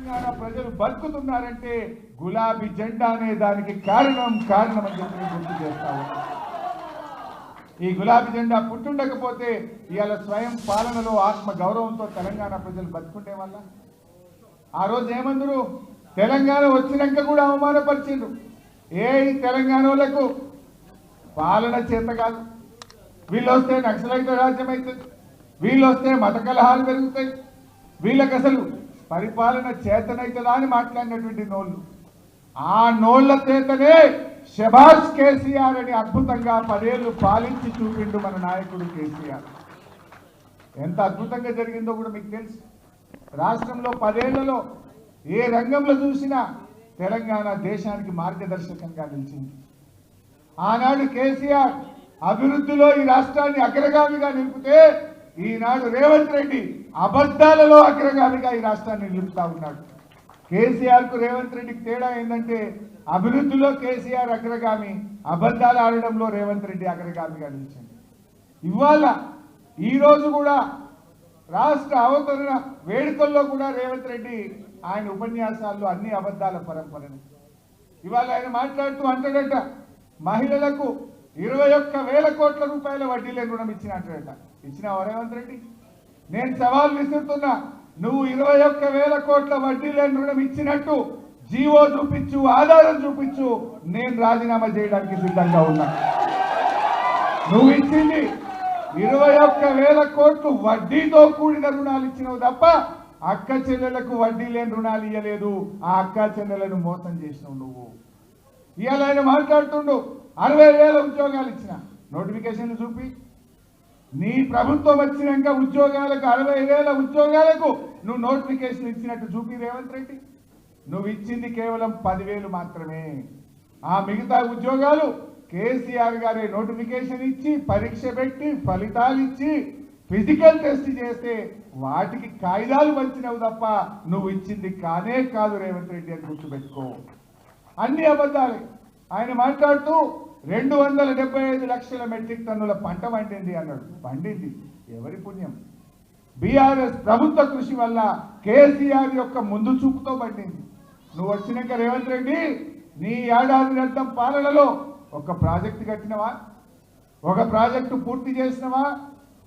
తెలంగాణ ప్రజలు బతుకుతున్నారంటే గులాబీ జెండా అనే దానికి కారణం కారణం అని చెప్పి గుర్తు చేస్తాము ఈ గులాబీ జెండా పుట్టుండకపోతే ఇవాళ స్వయం పాలనలో ఆత్మ గౌరవంతో తెలంగాణ ప్రజలు బతుకుంటే వల్ల? ఆ రోజు ఏమందరు? తెలంగాణ వచ్చినాక కూడా అవమానపరిచిండ్రు. ఏ తెలంగాణ వాళ్ళకు? పాలన చేత కాదు. వీళ్ళు వస్తే నక్సలైత రాజ్యం అవుతుంది. వీళ్ళు వస్తే మత కలహాలు పెరుగుతాయి. వీళ్ళకి అసలు పరిపాలన చేతనైతుందా అని మాట్లాడినటువంటి నోళ్ళు. ఆ నోళ్ళ చేతనే శభాష్ కేసీఆర్ అని అద్భుతంగా పదేళ్ళు పాలించి చూపిండు మన నాయకుడు కేసీఆర్. ఎంత అద్భుతంగా జరిగిందో కూడా మీకు తెలుసు. రాష్ట్రంలో పదేళ్ళలో ఏ రంగంలో చూసినా తెలంగాణ దేశానికి మార్గదర్శకంగా నిలిచింది. ఆనాడు కేసీఆర్ అభివృద్ధిలో ఈ రాష్ట్రాన్ని అగ్రగామిగా నిలిపితే ఈనాడు రేవంత్ రెడ్డి అబద్ధాలలో అగ్రగామిగా ఈ రాష్ట్రాన్ని నిలుపుతా ఉన్నాడు. కేసీఆర్కు రేవంత్ రెడ్డికి తేడా ఏంటంటే అభివృద్ధిలో కేసీఆర్ అగ్రగామి అబద్ధాలు ఆడడంలో రేవంత్ రెడ్డి అగ్రగామిగా నిలిచింది. ఇవాళ ఈ రోజు కూడా రాష్ట్ర అవతరణ వేడుకల్లో కూడా రేవంత్ రెడ్డి ఆయన ఉపన్యాసాల్లో అన్ని అబద్ధాల పరంపరని. ఇవాళ ఆయన మాట్లాడుతూ అంటాడట మహిళలకు ఇరవై ఒక్క వేల కోట్ల రూపాయల వడ్డీ లేని రుణం ఇచ్చిన అంటాడట ఇచ్చినావా రేవంత్ రెడ్డి నేను సవాల్ విసురుతున్నా. నువ్వు ఇరవై ఒక్క వేల కోట్ల వడ్డీ లేని రుణం ఇచ్చినట్టు జీవో చూపించు ఆధారం చూపించు నేను రాజీనామా చేయడానికి సిద్ధంగా ఉన్నా. నువ్వు ఇచ్చింది ఇరవై ఒక్క వేల కోట్లు వడ్డీతో కూడిన రుణాలు ఇచ్చినవు తప్ప అక్క చెల్లెలకు వడ్డీ లేని రుణాలు ఇవ్వలేదు ఆ అక్క చెల్లెలను మోసం చేసినావు నువ్వు. ఇవాళ ఆయన మాట్లాడుతుండు అరవై వేల ఉద్యోగాలు ఇచ్చిన. నోటిఫికేషన్ చూపి. నీ ప్రభుత్వం వచ్చినాక ఉద్యోగాలకు అరవై వేల ఉద్యోగాలకు నువ్వు నోటిఫికేషన్ ఇచ్చినట్టు చూపి రేవంత్ రెడ్డి. నువ్వు ఇచ్చింది కేవలం పదివేలు మాత్రమే. ఆ మిగతా ఉద్యోగాలు కేసీఆర్ గారే నోటిఫికేషన్ ఇచ్చి పరీక్ష పెట్టి ఫలితాలు ఇచ్చి ఫిజికల్ టెస్ట్ చేస్తే వాటికి కాయిదాలు పంచినవు తప్ప నువ్వు ఇచ్చింది కానే కాదు రేవంత్ రెడ్డి అని గుర్తుపెట్టుకో. అన్ని అబద్ధాలే. ఆయన మాట్లాడుతూ రెండు వందల డెబ్బై ఐదు లక్షల మెట్రిక్ టన్నుల పంట పండింది అన్నాడు. పండింది. ఎవరి పుణ్యం? బీఆర్ఎస్ ప్రభుత్వ కృషి వల్ల కేసీఆర్ యొక్క ముందు చూపుతో పండింది. నువ్వు వచ్చినాక రేవంత్ రెడ్డి నీ ఏడాది అర్థం పాలనలో ఒక ప్రాజెక్టు కట్టినవా? ఒక ప్రాజెక్టు పూర్తి చేసినవా?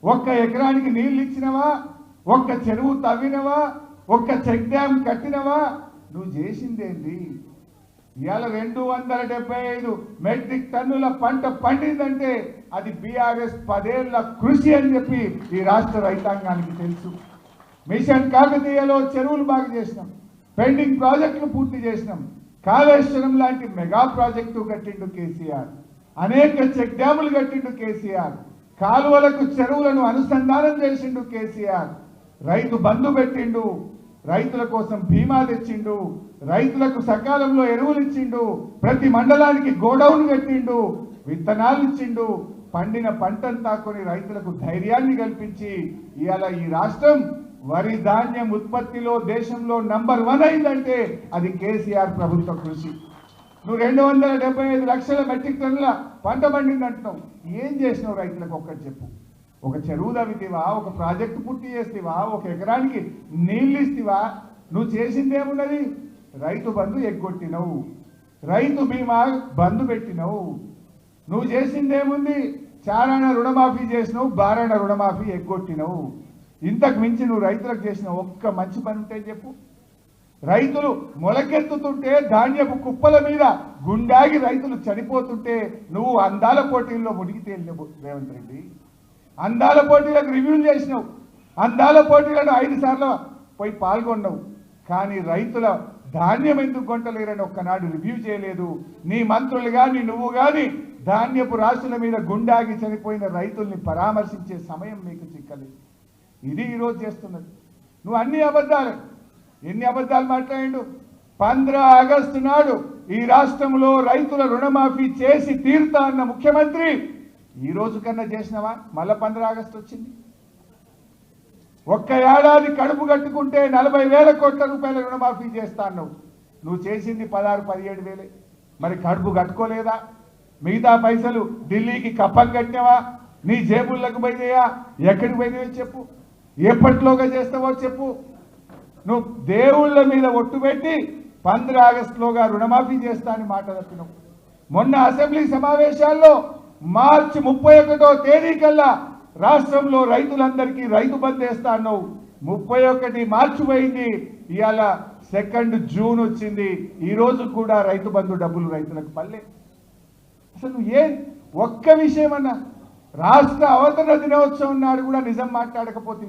ఒక్క ఎకరానికి నీళ్ళు ఇచ్చినవా? ఒక్క చెరువు తవ్వినవా? ఒక్క చెక్ డ్యామ్ కట్టినవా? నువ్వు చేసిందేంటి? ఇవాళ రెండు వందల డెబ్బై ఐదు మెట్రిక్ టన్నుల పంట పండిందంటే అది బీఆర్ఎస్ పదేళ్ళ కృషి అని చెప్పి ఈ రాష్ట్ర రైతాంగానికి తెలుసు. మిషన్ కాకతీయలో చెరువులు బాగు చేసినాం. పెండింగ్ ప్రాజెక్టులు పూర్తి చేసినాం. కాళేశ్వరం లాంటి మెగా ప్రాజెక్టు కట్టిండు కేసీఆర్. అనేక చెక్ డ్యాములు కట్టిండు కేసీఆర్. కాలువలకు చెరువులను అనుసంధానం చేసిండు కేసీఆర్. రైతు బంధు పెట్టిండు రైతుల కోసం బీమా తెచ్చిండు రైతులకు సకాలంలో ఎరువులు ఇచ్చిండు ప్రతి మండలానికి గోడౌన్ కట్టిండు విత్తనాలు ఇచ్చిండు పండిన పంటంతా కొని రైతులకు ధైర్యాన్ని కల్పించి ఇవాళ ఈ రాష్ట్రం వరి ధాన్యం ఉత్పత్తిలో దేశంలో నంబర్ వన్ అయిందంటే అది కేసీఆర్ ప్రభుత్వ కృషి. నువ్వు రెండు వందల డెబ్బై ఐదు లక్షల మెట్రిక్ టన్నుల పంట పండిందంటున్నావు. ఏం చేసినావు రైతులకు ఒక్కటి చెప్పు. ఒక చెరువు తవ్వితేవా ఒక ప్రాజెక్టు పూర్తి చేస్తేవా ఒక ఎకరానికి నీళ్ళు ఇస్తేవా? నువ్వు చేసిందేమున్నది రైతు బంధు ఎగ్గొట్టినవు. రైతు బీమా బంధు పెట్టినవు. నువ్వు చేసిందేముంది ఏముంది? రుణమాఫీ చేసినావు బారాణ రుణమాఫీ ఎగ్గొట్టినవు. ఇంతకు మించి నువ్వు రైతులకు చేసిన ఒక్క మంచి పని ఉంటే చెప్పు. రైతులు మొలకెత్తుతుంటే ధాన్యపు కుప్పల మీద గుండాగి రైతులు చనిపోతుంటే నువ్వు అందాల పోటీల్లో మునిగి తేలినవు రేవంత్ రెడ్డి. అందాల పోటీలకు రివ్యూలు చేసినావు. అందాల పోటీలను ఐదు సార్లు పోయి పాల్గొన్నావు. కానీ రైతుల ధాన్యం ఎందుకు కొంటలేరని ఒక్కనాడు రివ్యూ చేయలేదు. నీ మంత్రులు కానీ నువ్వు కానీ ధాన్యపు రాశుల మీద గుండాగి చనిపోయిన రైతుల్ని పరామర్శించే సమయం నీకు చిక్కలేదు. ఇది ఈరోజు చేస్తున్నది. నువ్వు అన్ని అబద్ధాలే. ఎన్ని అబద్ధాలు మాట్లాడిండు? పంద్ర ఆగస్టు నాడు ఈ రాష్ట్రంలో రైతుల రుణమాఫీ చేసి తీరుతా అన్న ముఖ్యమంత్రి ఈ రోజు కన్నా చేసినావా? మళ్ళీ పంద్ర ఆగస్టు వచ్చింది. ఒక్క ఏడాది కడుపు కట్టుకుంటే నలభై వేల కోట్ల రూపాయల రుణమాఫీ చేస్తా అన్నావు. నువ్వు చేసింది పదహారు పదిహేడు వేలే. మరి కడుపు కట్టుకోలేదా? మిగతా పైసలు ఢిల్లీకి కప్పం కట్టినవా? నీ జేబుల్లోకి పోయినాయా ఎక్కడికి పోయినాయో చెప్పు. ఎప్పటిలోగా చేస్తావో చెప్పు. నువ్వు దేవుళ్ళ మీద ఒట్టు పెట్టి పంద్ర ఆగస్టులోగా రుణమాఫీ చేస్తా అని మాట తప్పినావు మొన్న అసెంబ్లీ సమావేశాల్లో మార్చి ముప్పై ఒకటో తేదీ కల్లా రాష్ట్రంలో రైతులందరికీ రైతు బంద్ వేస్తా అన్నావు. ముప్పై ఒకటి మార్చి పోయింది ఇవాళ సెకండ్ జూన్ వచ్చింది. ఈ రోజు కూడా రైతు బంధు డబ్బులు రైతులకు పల్లె అసలు ఏ ఒక్క విషయం అన్న రాష్ట్ర అవతరణ దినోత్సవం నాడు కూడా నిజం మాట్లాడకపోతే